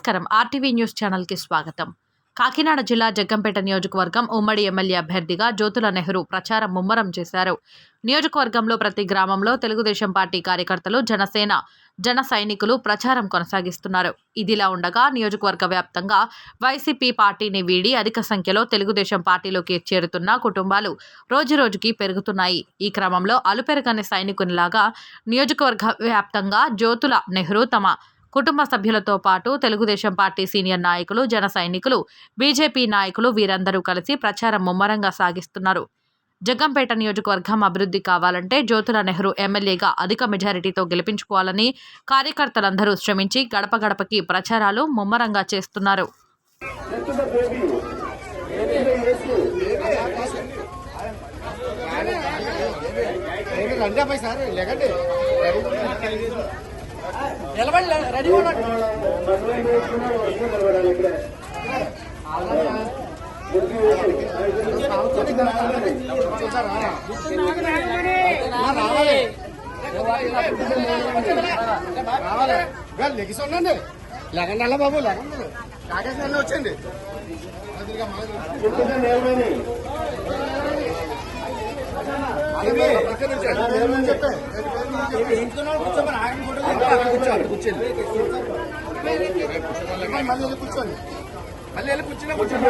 నమస్కారం. RTV news ఛానల్కి స్వాగతం. కాకినాడ జిల్లా జగ్గంపేట నియోజకవర్గం ఉమ్మడి ఎమ్మెల్యే అభ్యర్థిగా జ్యోతుల నెహ్రూ ప్రచారం ముమ్మరం చేశారు. నియోజకవర్గంలో ప్రతి గ్రామంలో తెలుగుదేశం పార్టీ కార్యకర్తలు జనసేన జన సైనికులు ప్రచారం కొనసాగిస్తున్నారు. ఇదిలా ఉండగా నియోజకవర్గ వ్యాప్తంగా వైసీపీ పార్టీని వీడి అధిక సంఖ్యలో తెలుగుదేశం పార్టీలోకి చేరుతున్న కుటుంబాలు రోజురోజుకి పెరుగుతున్నాయి. ఈ క్రమంలో అలుపెరగని సైనికునిలాగా నియోజకవర్గ వ్యాప్తంగా జ్యోతుల నెహ్రూ తమ కుటుంబ సభ్యులతో పాటు తెలుగుదేశం పార్టీ సీనియర్ నాయకులు జన సైనికులు బీజేపీ నాయకులు వీరందరూ కలిసి ప్రచారం ముమ్మరంగా సాగిస్తున్నారు. జగ్గంపేట నియోజకవర్గం అభివృద్ధి కావాలంటే జ్యోతుల నెహ్రూ ఎమ్మెల్యేగా అధిక మెజారిటీతో గెలిపించుకోవాలని కార్యకర్తలందరూ శ్రమించి గడప గడపకి ప్రచారాలు ముమ్మరంగా చేస్తున్నారు. రండి అబ్బాయి సార్ లేకండి. నిలబడి రెడీ రావాలి రావాలి లెగిసి ఉండండి లేకండి అలా బాబు లేకండి రాకేష్ గారిని వచ్చండి చెప్పే. కూర్చోమని ఆగండి కూర్చోండి కూర్చోండి. మళ్ళీ వెళ్ళి కూర్చోండి. మళ్ళీ వెళ్ళి కూర్చున్నా కూర్చోండి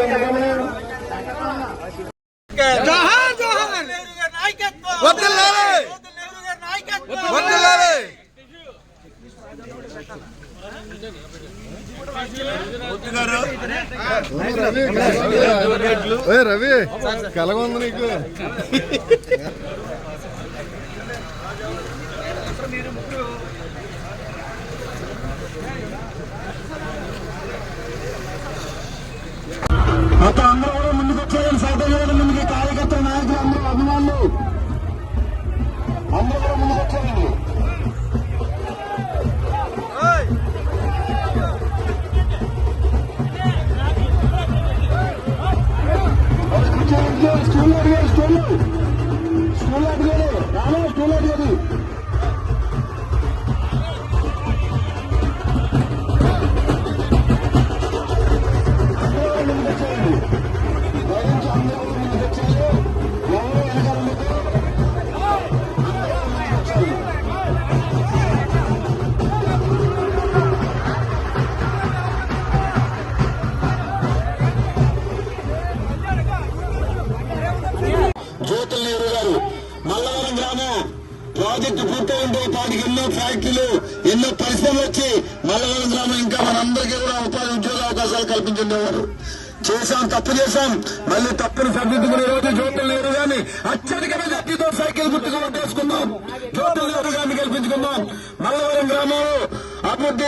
రవి కలగా ఉంది నీకు ప్రాజెక్టు పూర్తయి పాటికి ఎన్నో ఫ్యాక్టరీలు ఎన్నో పరిశ్రమలు వచ్చి మల్లవరం గ్రామం ఇంకా మనందరికీ కూడా ఉపాధి ఉద్యోగ అవకాశాలు కల్పించేవారు చేశాం తప్పు చేశాం. మళ్ళీ తప్పును సరిదిద్దుకునే రోజు జ్యోతులు లేరు గారిని అత్యధిక మెజార్టీతో సైకిల్ గుర్తుకు ఓటేసుకుందాం జ్యోతులు లేరు కానీ గెలిపించుకుందాం మల్లవరం గ్రామంలో అభివృద్ధి